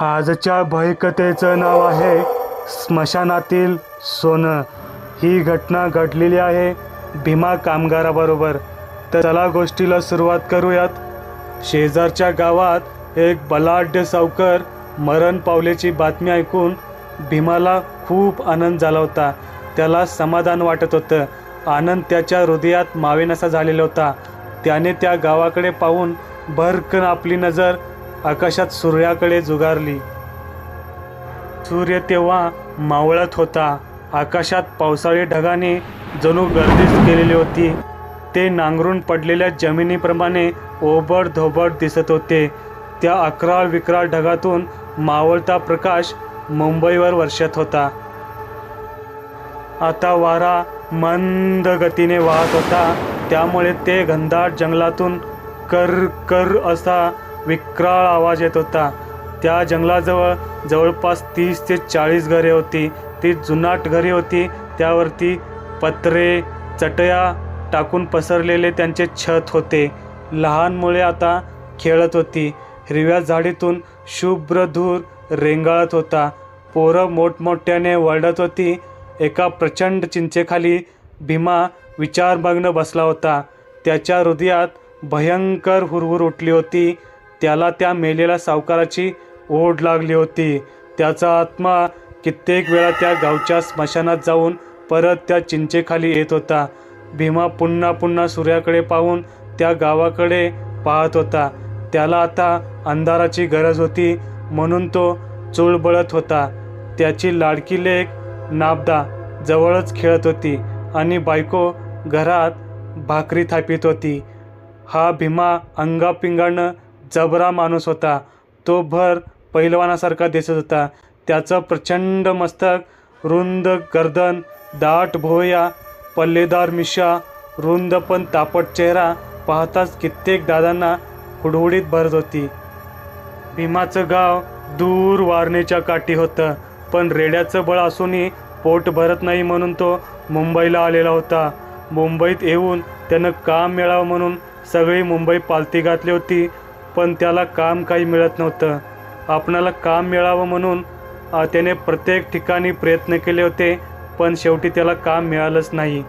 आजच्या भयकथेचं नाव आहे स्मशानातील सोनं. ही घटना घडलेली आहे भीमा कामगाराबरोबर. तर चला गोष्टीला सुरुवात करूयात. शेजारच्या गावात एक बलाढ्य सावकर मरण पावल्याची बातमी ऐकून भीमाला खूप आनंद झाला होता. त्याला समाधान वाटत होतं. आनंद त्याच्या हृदयात मावेनासा झालेला होता. त्याने त्या गावाकडे पाहून भरकन आपली नजर आकाशात सूर्याकडे जुगारली. सूर्य तेव्हा मावळत होता. आकाशात पावसाळी ढगाने जणू गर्दीच केलेली होती. ते नांगरून पडलेल्या जमिनीप्रमाणे ओबड धोबड दिसत होते. त्या अकराळ विकराळ ढगातून मावळता प्रकाश मुंबईवर वर्षत होता. आता वारा मंद गतीने वाहत होता. त्यामुळे ते घनदाट जंगलातून कर कर असा विक्राळ आवाज येत होता. त्या जंगलाजवळ जवळपास तीस ते चाळीस घरे होती. ती जुनाट घरे होती. त्यावरती पत्रे चटया टाकून पसरलेले त्यांचे छत होते. लहान मुले आता खेळत होती. हिरव्या झाडीतून शुभ्र धूर रेंगाळत होता. पोरं मोठमोठ्याने वळडत होती. एका प्रचंड चिंचेखाली भीमा विचारमग्न बसला होता. त्याच्या हृदयात भयंकर हुरहुर उठली होती. त्याला त्या मेलेल्या सावकाराची ओढ लागली होती. त्याचा आत्मा कित्येक वेळा त्या गावच्या स्मशानात जाऊन परत त्या चिंचेखाली येत होता. भीमा पुन्हा पुन्हा सूर्याकडे पाहून त्या गावाकडे पाहत होता. त्याला आता अंधाराची गरज होती म्हणून तो चुळबळत होता. त्याची लाडकी लेख नाबदा जवळच खेळत होती आणि बायको घरात भाकरी थापीत होती. हा भीमा अंगापिंगानं जबरा माणूस होता. तो भर पैलवानासारखा दिसत होता. त्याचं प्रचंड मस्तक रुंद गर्दन दाट भोया पल्लेदार मिशा रुंद पण तापट चेहरा पाहताच कित्येक दादांना हुडहुडीत भरत होती. भीमाचं गाव दूर वारणेच्या काठी होतं पण रेड्याचं बळ असूनही पोट भरत नाही म्हणून तो मुंबईला आलेला होता. मुंबईत येऊन त्यानं काम मिळावं म्हणून सगळी मुंबई पालती घातली होती. पण त्याला काम काही मिळत नव्हतं. आपणाला काम मिळावं म्हणून त्याने प्रत्येक ठिकाणी प्रयत्न केले होते पण शेवटी त्याला काम मिळालंच नाही.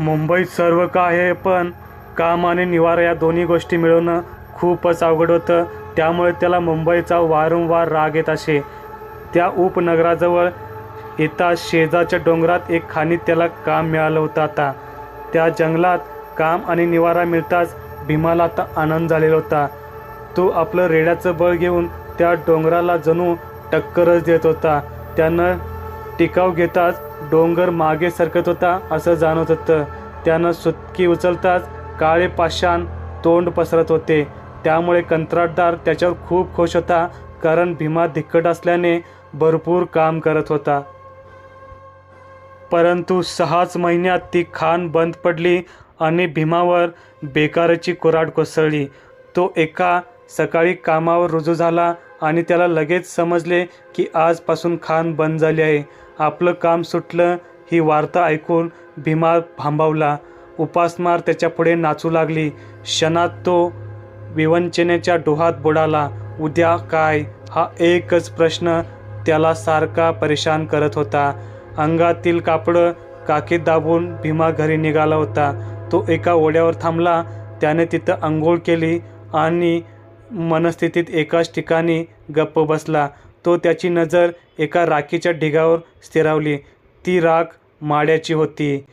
मुंबईत सर्व काय आहे पण काम आणि निवारा या दोन्ही गोष्टी मिळवणं खूपच अवघड होतं. त्यामुळे त्याला मुंबईचा वारंवार राग येत असे. त्या उपनगराजवळ येता शेजाच्या डोंगरात एक खाणीत त्याला काम मिळालं होतं आता. त्या जंगलात काम आणि निवारा मिळताच भीमाला आता आनंद झालेला होता. तो आपलं रेड्याचं बळ घेऊन त्या डोंगराला जणू टक्करच देत होता. त्यानं टिकाव घेताच डोंगर मागे सरकत होता असं जाणवत होतं. त्यानं सुटकी उचलताच काळे पाषाण तोंड पसरत होते. त्यामुळे कंत्राटदार त्याच्यावर खूप खुश होता कारण भीमा धिक्कट असल्याने भरपूर काम करत होता. परंतु सहाच महिन्यात ती खाण बंद पडली आणि भीमावर बेकाराची कुराड कोसळली. तो एका सकाळी कामावर रुजू झाला आणि त्याला लगेच समजले की आजपासून खान बंद झाली आहे. आपलं काम सुटलं ही वार्ता ऐकून भीमा भांबावला. उपासमार त्याच्यापुढे नाचू लागली. क्षणात तो विवंचनेच्या डोहात बुडाला. उद्या काय? हा एकच प्रश्न त्याला सारखा परेशान करत होता. अंगातील कापडं काकीत दाबून भीमा घरी निघाला होता. तो एका ओढ्यावर थांबला. त्याने तिथं आंघोळ केली आणि मनस्थितीत एकाच ठिकाणी गप्प बसला. तो त्याची नजर एका राखीच्या ढिगावर स्थिरावली. ती राख माड्याची होती.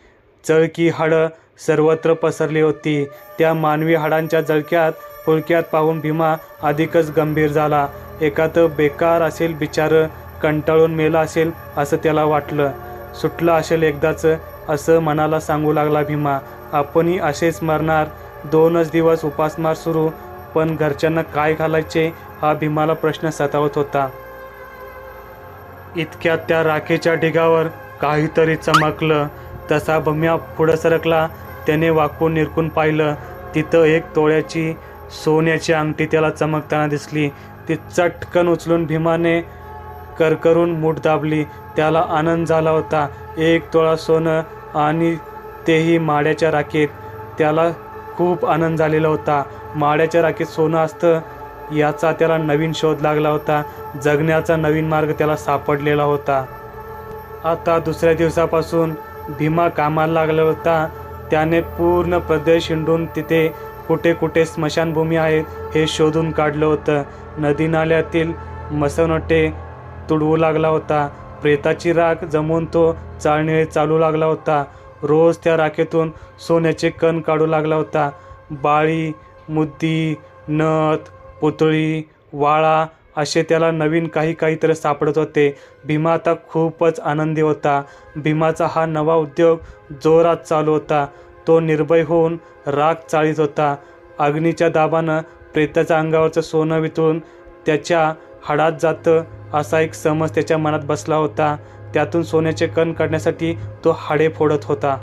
जळकी हाडं सर्वत्र पसरली होती. त्या मानवी हाडांच्या जळक्यात फुलक्यात पाहून भीमा अधिकच गंभीर झाला. एका तर बेकार असेल बिचारं कंटाळून मेला असेल असं त्याला वाटलं. सुटलं असेल एकदाच असं मनाला सांगू लागला भीमा. आपणही असेच मरणार. दोनच दिवस उपासमार सुरू पण घरच्यांना काय घालायचे हा भीमाला प्रश्न सतावत होता. इतक्यात त्या राखेच्या ढिगावर काहीतरी चमकलं. तसा भम्या पुढं सरकला त्याने वाकून निरकून पाहिलं. तिथं एक तोळ्याची सोन्याची अंगठी त्याला चमकताना दिसली. ती चटकन उचलून भीमाने करकरून मूठ दाबली. त्याला आनंद झाला होता. एक तोळा सोनं आणि तेही माड्याच्या राखेत. त्याला खूप आनंद झालेला होता. माड्याच्या राखेत सोनं असतं याचा त्याला नवीन शोध लागला होता. जगण्याचा नवीन मार्ग त्याला सापडलेला होता. आता दुसऱ्या दिवसापासून भीमा कामाला लागला होता. त्याने पूर्ण प्रदेश हिंडून तिथे कुठे कुठे स्मशानभूमी आहेत हे शोधून काढलं होतं. नदी नाल्यातील मसनोटे तुडवू लागला होता. प्रेताची राख जमून तो चाळणे चालू लागला होता. रोज त्या राखेतून सोन्याचे कण काढू लागला होता. बाळी मुद्दी नथ पुतळी वाळा असे त्याला नवीन काही काहीतरी सापडत होते. भीमा आता खूपच आनंदी होता. भीमाचा हा नवा उद्योग जोरात चालू होता. तो निर्भय होऊन राग चाळीत होता. अग्नीच्या दाबानं प्रेताच्या अंगावरचं सोनं वितळून त्याच्या हाडात जातं असा एक समज त्याच्या मनात बसला होता. त्यातून सोन्याचे कण काढण्यासाठी तो हाडे फोडत होता.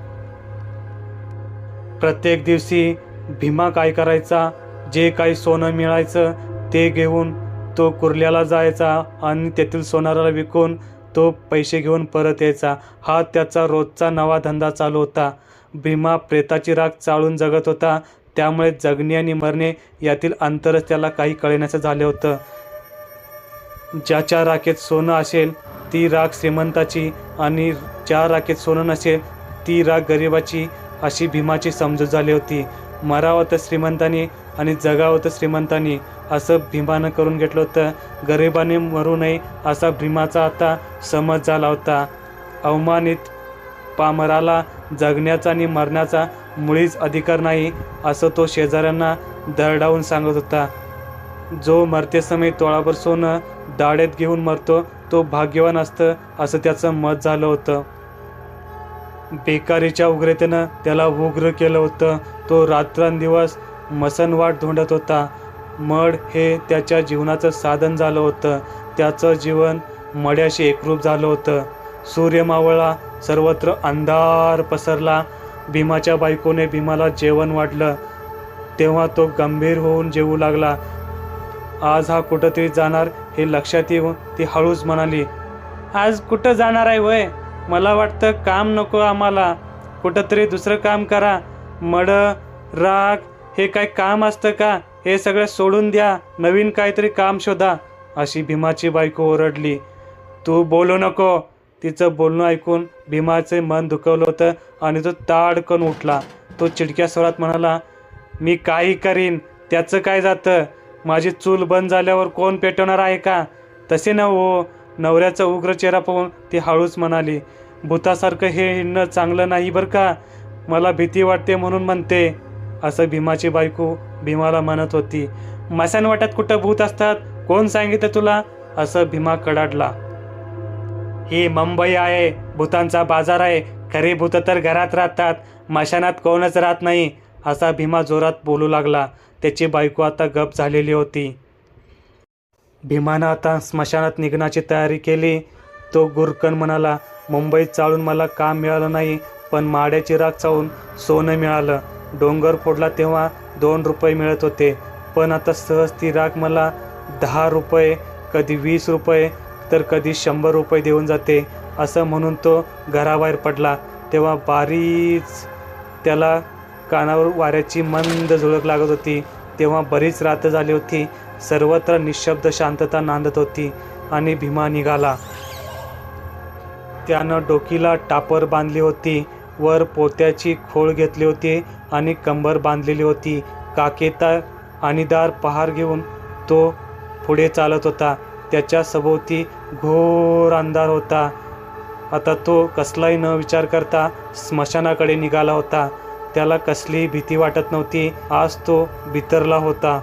प्रत्येक दिवशी भीमा काय करायचा जे काही सोनं मिळायचं ते घेऊन तो कुर्ल्याला जायचा आणि तेथील सोनाराला विकून तो पैसे घेऊन परत यायचा. हा त्याचा रोजचा नवा धंदा चालू होता. भीमा प्रेताची राख चाळून जगत होता. त्यामुळे जगणे आणि मरणे यातील अंतरच त्याला काही कळण्याचं झाले होतं. ज्याच्या राखेत सोनं असेल ती राग श्रीमंताची आणि ज्या राखेत सोनं नसेल ती राग गरिबाची अशी भीमाची समजूत झाली होती. मरावं तर श्रीमंतानी आणि जगावं तर श्रीमंतानी असं भीमानं करून घेतलं होतं. गरिबाने मरू नये असा भीमाचा आता समज झाला होता. अवमानित पामराला जगण्याचा आणि मरण्याचा मुळीच अधिकार नाही असं तो शेजाऱ्यांना दरडावून सांगत होता. जो मरते समय तोळाभर सोनं दाढेत घेऊन मरतो तो भाग्यवान असतं असं त्याचं मत झालं होतं. बेकारीच्या उग्रतेनं त्याला उग्र केलं होतं. तो रात्रंदिवस मसनवाट धोंडत होता. मड हे त्याच्या जीवनाचं साधन झालं होतं. त्याचं जीवन मड्याशी एकरूप झालं होतं. सूर्य मावळला सर्वत्र अंधार पसरला. भीमाच्या बायकोने भीमाला जेवण वाढलं तेव्हा तो गंभीर होऊन जेवू लागला. आज हा कुठंतरी जाणार हे लक्षात येऊन ती हळूच म्हणाली आज कुठं जाणार आहे वय? मला वाटतं काम नको आम्हाला. कुठंतरी दुसरं काम करा. मड राग हे काय काम असतं का? हे सगळं सोडून द्या. नवीन काहीतरी काम शोधा. अशी भीमाची बायको ओरडली तू बोलू नको. तिचं बोलणं ऐकून भीमाचे मन दुखवलं होतं आणि तो ताडकन उठला. तो चिडक्या स्वरात म्हणाला मी काही करीन. त्याचं काय जातं? माझी चूल बंद झाल्यावर कोण पेटवणार आहे का? तसे न हो नवऱ्याचा उग्र चेहरा पाहून ती हळूच म्हणाली भूतासारखं हे हिंडणं चांगलं नाही बरं का? मला भीती वाटते म्हणून म्हणते असं भीमाची बायको भीमाला म्हणत होती. मसानवाटात कुठं भूत असतात? कोण सांगितलं तुला? असं भीमा कडाडला. ही मुंबई आहे भूतांचा बाजार आहे. खरी भूत तर घरात राहतात. मशानात कोणच राहत नाही. असा भीमा जोरात बोलू लागला. त्याची बायको आता गप झालेली होती. भीमानं आता स्मशानात निघण्याची तयारी केली. तो गुरकन म्हणाला मुंबईत चालून मला काम मिळालं नाही पण माड्याची राख चावून सोनं मिळालं. डोंगर फोडला तेव्हा दोन रुपये मिळत होते. पण आता सहज ती राख मला दहा रुपये कधी वीस रुपये तर कधी शंभर रुपये देऊन जाते असं म्हणून तो घराबाहेर पडला. तेव्हा बारीच त्याला कानावर वाऱ्याची मंद झुळक लागत होती. तेव्हा बरीच रात्र झाली होती. सर्वत्र निशब्द शांतता नांदत होती आणि भीमा निघाला. त्यानं डोकीला टापर बांधली होती वर पोत्याची खोळ घेतली होती आणि कंबर बांधलेली होती. काकेता आणीदार पहार घेऊन तो पुढे चालत होता. त्याच्या सभोवती घोर अंधार होता. आता तो कसलाही न विचार करता स्मशानाकडे निघाला होता. त्याला कसलीही भीती वाटत नव्हती. आज तो भितरला होता.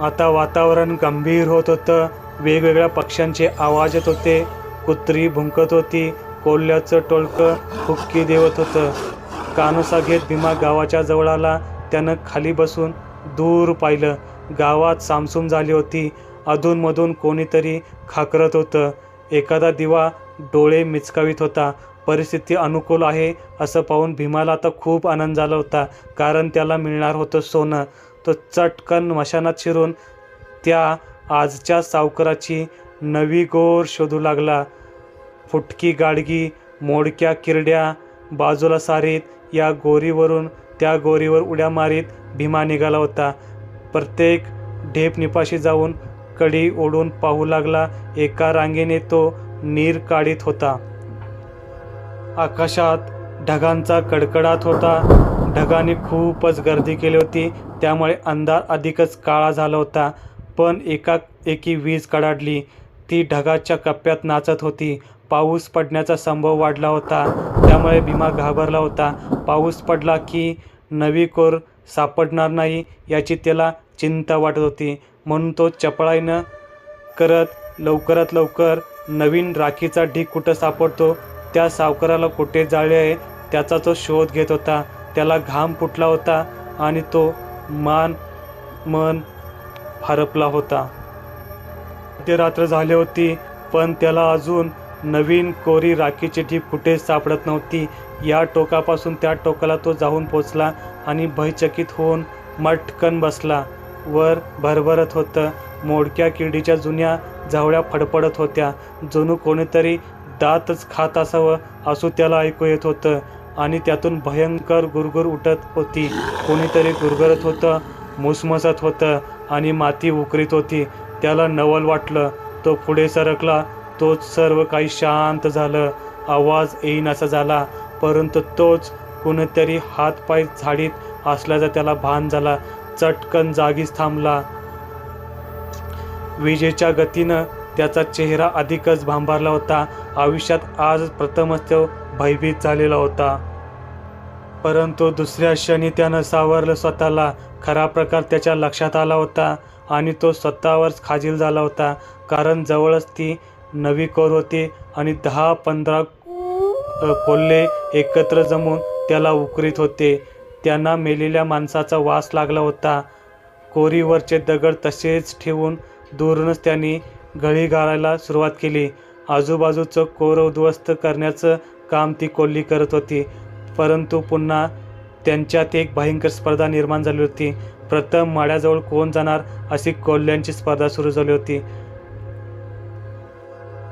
आता वातावरण गंभीर होत होतं. वेगवेगळ्या पक्ष्यांचे आवाज येत होते. कुत्री भुंकत होती. कोल्ह्याचं टोळकं हुक्की देवत होतं. कानोसा घेत भीमा गावाच्या जवळ आला त्यानं खाली बसून दूर पाहिलं. गावात सामसूम झाली होती. अधूनमधून कोणीतरी खाकरत होतं. एखादा दिवा डोळे मिचकावीत होता. परिस्थिती अनुकूल आहे असं पाहून भीमाला आता खूप आनंद झाला होता. कारण त्याला मिळणार होतं सोनं. तो चटकन मशानात शिरून त्या आजच्या सावकाराची नवी गोर शोधू लागला. फुटकी गाडगी मोडक्या किरड्या बाजूला सारीत या गोरीवरून त्या गोरीवर उड्या मारीत भीमा निघाला होता. प्रत्येक ढेप निपाशी जाऊन कडी ओढून पाहू लागला. एका रांगेने तो नीर काढीत होता. आकाशात ढगांचा कडकडाट होता. ढगांनी खूपच गर्दी केली होती. त्यामुळे अंधार अधिकच काळा झाला होता. पण एका एकी वीज कडाडली. ती ढगाच्या कप्प्यात नाचत होती. पाऊस पडण्याचा संभव वाढला होता. त्यामुळे भीमा घाबरला होता. पाऊस पडला की नवी कोर सापडणार नाही याची त्याला चिंता वाटत होती. म्हणून तो चपळाईनं करत लवकरात लवकर नवीन राखीचा ढीग कुठं सापडतो? त्या सावकाराला कुठे जाळे आहे त्याचा तो शोध घेत होता. त्याला घाम फुटला होता आणि तो मान मन हरपला होता. ते रात्र झाली होती पण त्याला अजून नवीन कोरी राखीची ढीप कुठेच सापडत नव्हती. या टोकापासून त्या टोकाला तो जाऊन पोचला आणि भयचकित होऊन मटकन बसला. वर भरभरत होतं. मोडक्या किडीच्या जुन्या जावळ्या फडफडत होत्या. जणू कोणीतरी दातच खात असावं असू त्याला ऐकू येत होतं. आणि त्यातून भयंकर गुरगुर उठत होती. कोणीतरी गुरगरत होतं मुसमसत होतं आणि माती उकरीत होती. त्याला नवल वाटलं. तो पुढे सरकला. तोच सर्व काही शांत झालं. आवाज येईनासा झाला. परंतु तोच कुणीतरी हातपाय झाडीत असल्याचा त्याला भान झाला. चटकन जागीच थांबला. विजेच्या गतीनं त्याचा चेहरा अधिकच भांबारला होता. आयुष्यात आज प्रथमच तो भयभीत झालेला होता. परंतु दुसऱ्या क्षणी त्यानं सावरलं स्वतःला. खरा प्रकार त्याच्या लक्षात आला होता आणि तो स्वतःवरच खाजील झाला होता. कारण जवळच ती नवी कोर होती आणि दहा पंधरा कोल्हे एकत्र जमून त्याला उकरीत होते. त्यांना मेलेल्या माणसाचा वास लागला होता. कोरीवरचे दगड तसेच ठेवून दूरूनच त्यांनी गळी गाळायला सुरुवात केली. आजूबाजूचं कोर उद्ध्वस्त करण्याचं काम ती कोल्ली करत होती. परंतु पुन्हा त्यांच्यात एक भयंकर स्पर्धा निर्माण झाली होती. प्रथम माळ्याजवळ कोण जाणार अशी कोल्ल्यांची स्पर्धा सुरू झाली होती.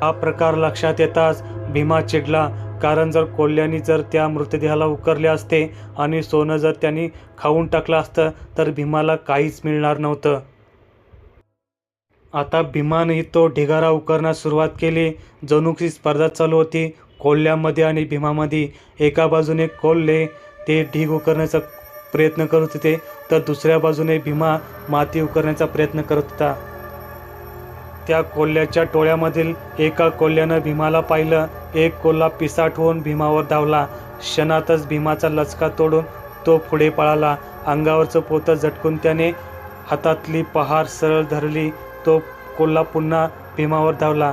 हा प्रकार लक्षात येताच भीमा चिडला. कारण जर कोल्ह्यांनी जर त्या मृतदेहाला उकरले असते आणि सोनं जर त्यांनी खाऊन टाकलं असतं तर भीमाला काहीच मिळणार नव्हतं. आता भीमानेही तो ढिगारा उकरण्यास सुरुवात केली. जणूची स्पर्धा चालू होती. कोल्ह्यामध्ये आणि भीमामध्ये एका बाजूने कोल्हे ते ढीग उकरण्याचा प्रयत्न करत होते तर दुसऱ्या बाजूने भीमा माती उकरण्याचा प्रयत्न करत होता. त्या कोल्ह्याच्या टोळ्यामधील एका कोल्ह्यानं भीमाला पाहिलं. एक कोल्हा पिसाट होऊन भीमावर धावला. क्षणातच भीमाचा लचका तोडून तो पुढे पळाला. अंगावरचं पोतं झटकून त्याने हातातली पहार सरळ धरली. तो कोल्हा पुन्हा भीमावर धावला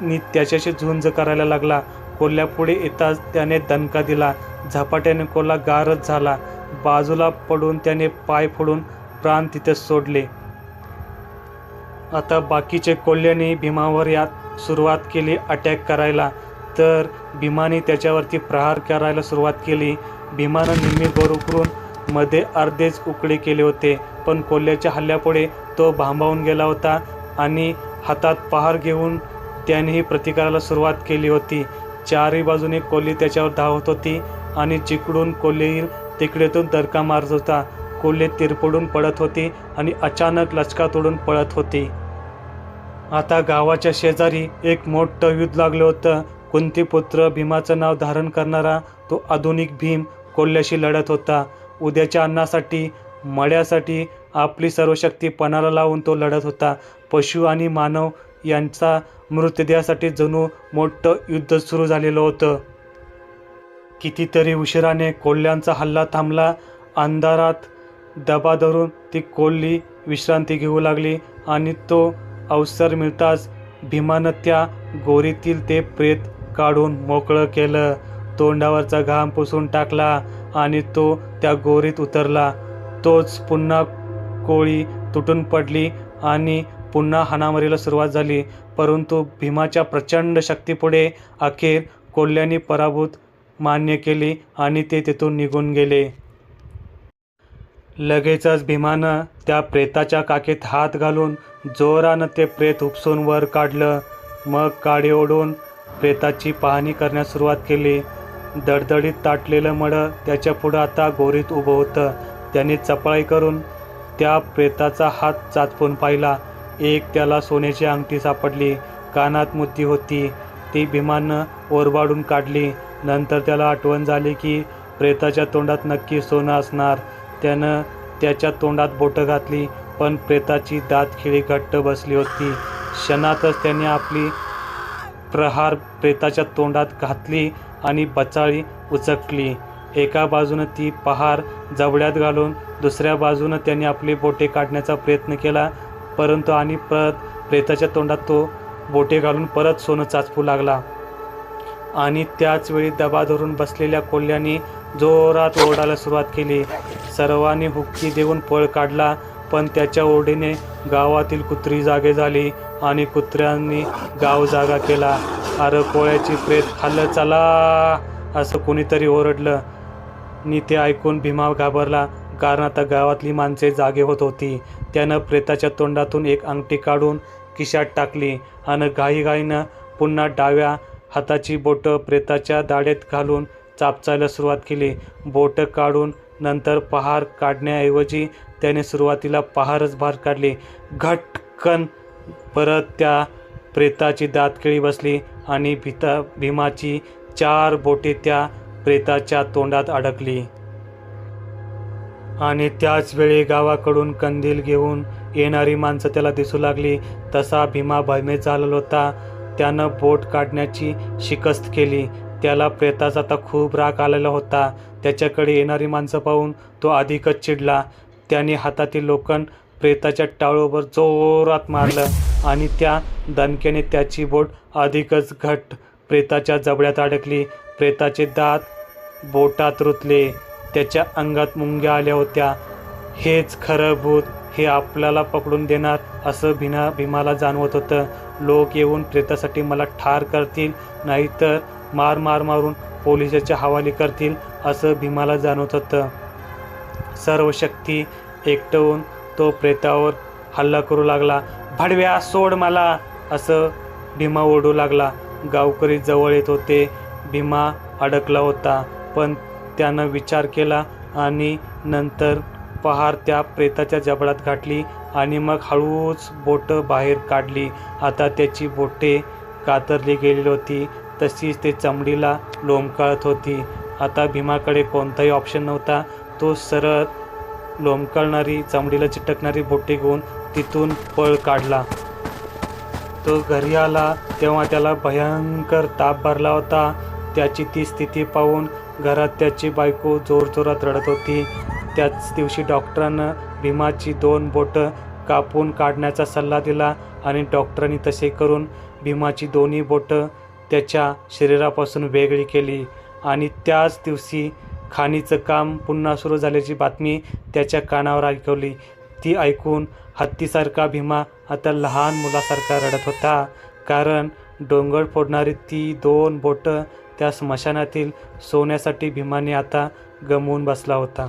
नि त्याच्याशी झुंज करायला लागला. कोल्ह्यापुढे येताच त्याने दणका दिला. झपाट्याने कोल्हा गारच झाला. बाजूला पडून त्याने पाय फोडून प्राण तिथे सोडले. आता बाकीचे कोल्ह्यांनी भीमावर यात सुरुवात केली अटॅक करायला. तर भीमाने त्याच्यावरती प्रहार करायला सुरुवात केली. भीमानं निम्मी गोर उकरून मध्ये अर्धेच उकडे केले होते पण कोल्ह्याच्या हल्ल्यापुढे तो भांबावून गेला होता आणि हातात पहार घेऊन त्यानेही प्रतिकाराला सुरुवात केली होती. चारही बाजूने कोल्ही त्याच्यावर धावत होती आणि जिकडून कोल्हे येईल तिकडेतून दरका मारत होता. कोल्हे तिरपडून पडत होती आणि अचानक लचका तोडून पळत होती. आता गावाच्या शेजारी एक मोठं युद्ध लागलं होतं. कुंतीपुत्र भीमाचं नाव धारण करणारा तो आधुनिक भीम कोल्ह्याशी लढत होता. उद्याच्या अन्नासाठी मळ्यासाठी आपली सर्व शक्ती पणाला लावून तो लढत होता. पशु आणि मानव यांचा मृतदेहासाठी जणू मोठं युद्ध सुरू झालेलं होतं. कितीतरी उशिराने कोल्ह्यांचा हल्ला थांबला. अंधारात दबा धरून ती कोल्ही विश्रांती घेऊ लागली आणि तो अवसर मिळताच भीमानं त्या गोरीतील ते प्रेत काढून मोकळं केलं. तोंडावरचा घाम पुसून टाकला आणि तो त्या गोरीत उतरला. तोच पुन्हा कोळी तुटून पडली आणि पुन्हा हाणामारीला सुरुवात झाली. परंतु भीमाच्या प्रचंड शक्तीपुढे अखेर कोल्ह्यांनी पराभूत मान्य केली आणि ते तिथून निघून गेले. लगेचच भीमानं त्या प्रेताच्या काकेत हात घालून जोरानं ते प्रेत उपसून वर काढलं. मग काडी ओढून प्रेताची पाहणी करण्यास सुरुवात केली. दडदडीत ताटलेलं मडं त्याच्या पुढं आता गोरीत उभं होतं. त्याने चपळाई करून त्या प्रेताचा हात चाचपून पाहिला. एक त्याला सोन्याची अंगठी सापडली. कानात मुद्दी होती. ती भीमानं ओरबाडून काढली. नंतर त्याला आठवण झाली की प्रेताच्या तोंडात नक्की सोनं असणार. त्यानं त्याच्या तोंडात बोटं घातली पण प्रेताची दातखिळी घट्ट बसली होती. क्षणातच त्याने आपली प्रहार प्रेताच्या तोंडात घातली. आणि बचाळी उचकली. एका बाजूनं ती पहार जबड्यात घालून दुसऱ्या बाजूनं त्याने आपली बोटे काढण्याचा प्रयत्न केला परंतु आणि परत प्रेताच्या तोंडात तो बोटे घालून परत सोनं चाचपू लागला. आणि त्याच वेळी दबा धरून बसलेल्या कोल्ह्याने जोरात ओरडायला सुरुवात केली. सर्वांनी हुक्की देऊन पळ काढला पण त्याच्या ओरडीने गावातील कुत्री जागे झाली आणि कुत्र्यांनी गाव जागा केला. अरे कोळ्याची प्रेत खाल्लं चला. असं कोणीतरी ओरडलं. नि ते ऐकून भीमा घाबरला. कारण आता गावातली माणसे जागे होत होती. त्यानं प्रेताच्या तोंडातून एक अंगठी काढून खिशात टाकली आणि घाईघाईनं पुन्हा डाव्या हाताची बोटं प्रेताच्या दाढेत घालून चापचायला सुरुवात केली. बोटं काढून नंतर पहार काढण्याऐवजी त्याने सुरुवातीला पहारच बाहेर काढली. घटकन परत त्या प्रेताची दातकिळी बसली. आणि भीता भीमाची चार बोटे त्या प्रेताच्या तोंडात अडकली. आणि त्याचवेळी गावाकडून कंदील घेऊन येणारी माणसं त्याला दिसू लागली. तसा भीमा भयमेत झालेला होता. त्यानं बोट काढण्याची शिकस्त केली. त्याला प्रेताचा आता खूप राग आलेला होता. त्याच्याकडे येणारी माणसं पाहून तो अधिकच चिडला. त्याने हातातील लोखंड प्रेताच्या टाळूवर जोरात मारलं आणि त्या दणक्याने त्याची बोट अधिकच घट प्रेताच्या जबड्यात अडकली. प्रेताचे दात बोटात रुतले. त्याच्या अंगात मुंग्या आल्या होत्या. हेच खरं भूत हे आपल्याला पकडून देणार असं भीना भीमाला जाणवत होतं. लोक येऊन प्रेतासाठी मला ठार करतील नाहीतर मार मार मारून पोलिसाच्या हवाली करतील असं भीमाला जाणवत होतं. सर्व शक्ती एकटवून तो प्रेतावर हल्ला करू लागला. भडव्या सोड मला असं भीमा ओढू लागला. गावकरी जवळ येत होते. भीमा अडकला होता पण त्यानं विचार केला आणि नंतर पहार त्या प्रेताच्या जबडात घातली आणि मग हळूच बोटं बाहेर काढली. आता त्याची बोटे कातरली गेलेली होती तशीच ते चमडीला लोंबकाळत होती. आता भीमाकडे कोणताही ऑप्शन नव्हता. तो सरळ लोंबकळणारी चामडीला चिटकणारी बोटे घेऊन तिथून पळ काढला. तो घरी आला तेव्हा त्याला भयंकर ताप भरला होता. त्याची ती स्थिती पाहून घरात त्याची बायको जोरजोरात रडत होती. त्याच दिवशी डॉक्टरानं भीमाची दोन बोटं कापून काढण्याचा सल्ला दिला आणि डॉक्टरांनी तसे करून भीमाची दोन्ही बोटं त्याच्या शरीरापासून वेगळी केली आणि त्याच दिवशी खाणीचं काम पुन्हा सुरू झाल्याची बातमी त्याच्या कानावर ऐकवली ती ऐकून हत्तीसारखा भीमा आता लहान मुलासारखा रडत होता. कारण डोंगर फोडणारी ती दोन बोटं त्या स्मशानातील सोन्यासाठी भीमाने आता गमवून बसला होता.